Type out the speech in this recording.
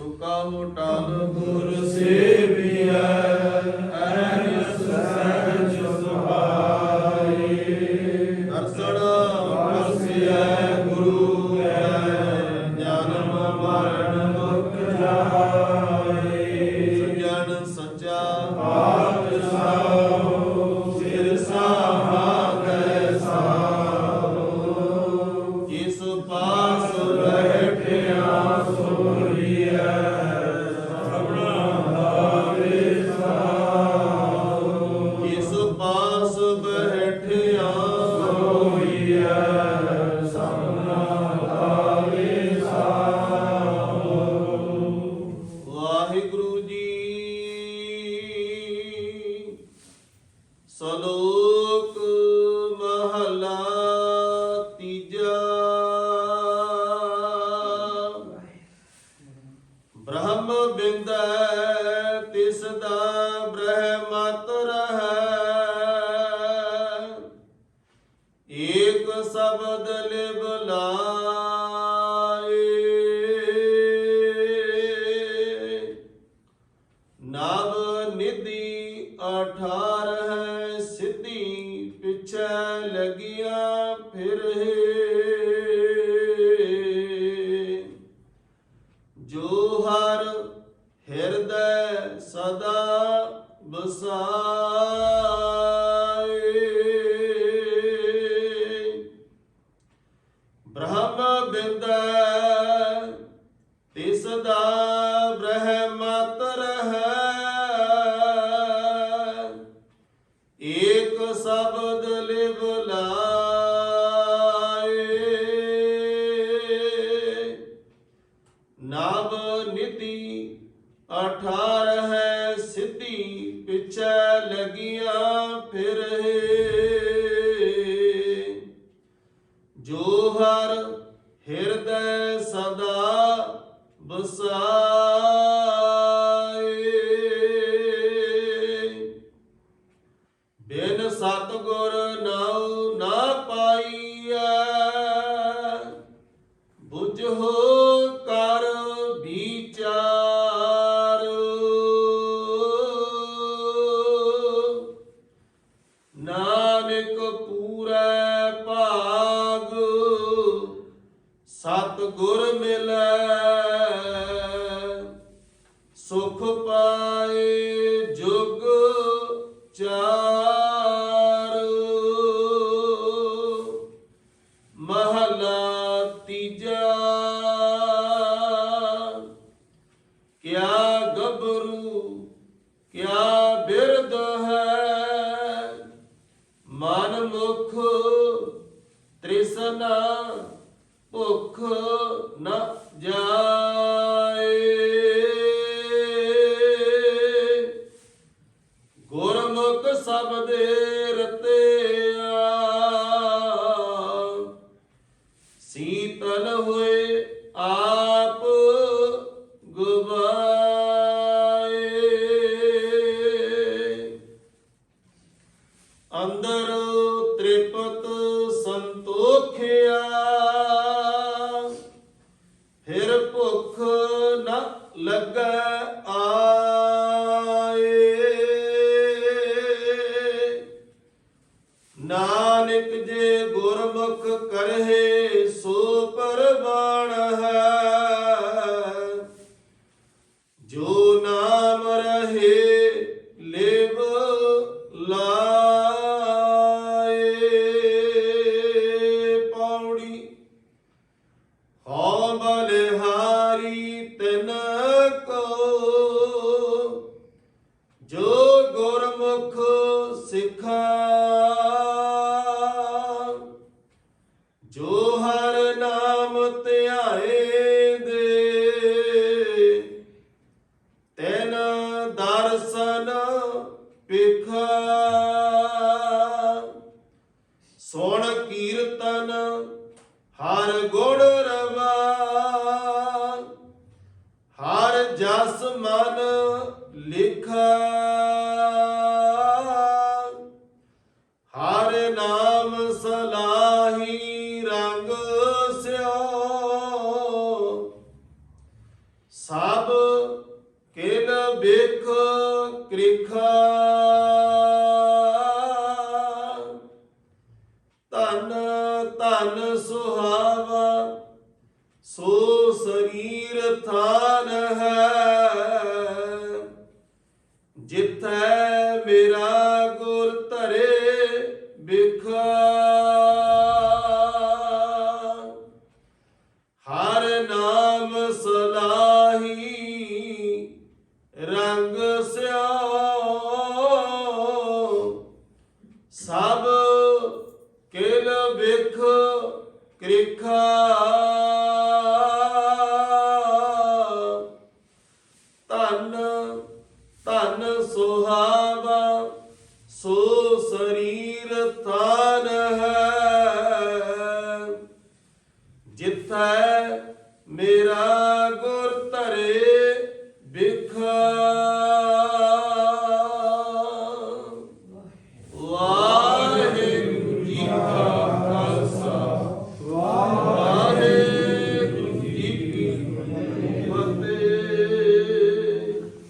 ਸੁਕਾਹੁ ਟਲ ਗੁਰ ਸੇਵੀਐ ਸਲੋਕ ਮਹਲਾ ਤੀਜਾ। ਬ੍ਰਹਮ ਬਿੰਦੈ ਤਿਸ ਦਾ ਬ੍ਰਹਮਤ ਰਹੈ। ਏਕ ਸ਼ਬਦ ਲਿਵ ਲਾਏ ਪਿਛੈ ਲਗਿਆ ਫਿਰ ਜੋ ਹਰ ਹਿਰਦੈ ਸਦਾ ਬਸਾਏ ਨਵ ਨਿਧੀ ਅਠਾਰ ਹੈ ਸਿੱਧੀ, ਪਿਛੈ ਲਗੀਆਂ ਫਿਰੇ ਜੋ ਹਰ ਹਿਰਦੈ ਸਦਾ ਬਸਾਏ ਬਿਨ ਸਤਗੁਰ ਨਾਉ ਨਾ ਸੁਖ ਪਾਏ ਜੁਗ ਚਾਰ। ਮਹਲਾ ਤੀਜਾ। ਕਿਆ ਗੱਭਰੂ, ਕਿਆ ਬਿਰਦ ਹੈ। ਮਨ ਮੁਖ ਤ੍ਰਿਸ਼ਨਾ, ਭੁਖ ਨ ਜਾਏ। ਸਭ ਦੇ ਰਤਿਆ ਸੀਤਲ ਹੋਏ ਆਪ ਗਵਾਏ ਅੰਦਰ ਤ੍ਰਿਪਤ ਸੰਤੋਖਿਆ। ਫਿਰ ਭੁੱਖ ਨ ਲੱਗੈ ਆ। ਸੋ ਪਰਵਾਣ ਹੈ। ਜੋ ਨਾਮ ਰਹੇ, ਲਿਵ ਲਾਏ। ਪੌੜੀ ਹਉ ਬਲਿਹਾਰੀ ਤਿਨ ਕੋ। ਜੋ ਗੁਰਮੁਖ ਸਿਖਾ ਜਸ ਮਨ ਲਿਖਾ। ਹਰ ਨਾਮ ਸਲਾਹੀ ਰੰਗ ਸਿਓ। ਸਭ ਕਿਲ ਬਿਖ ਕ੍ਰਿਖਾ। ਧਨ ਧਨ ਸੁਹਾਵਾ। ਸੋ ਸਰੀਰ ਥਾਨ ਹੈ। ਜਿਥੈ ਮੇਰਾ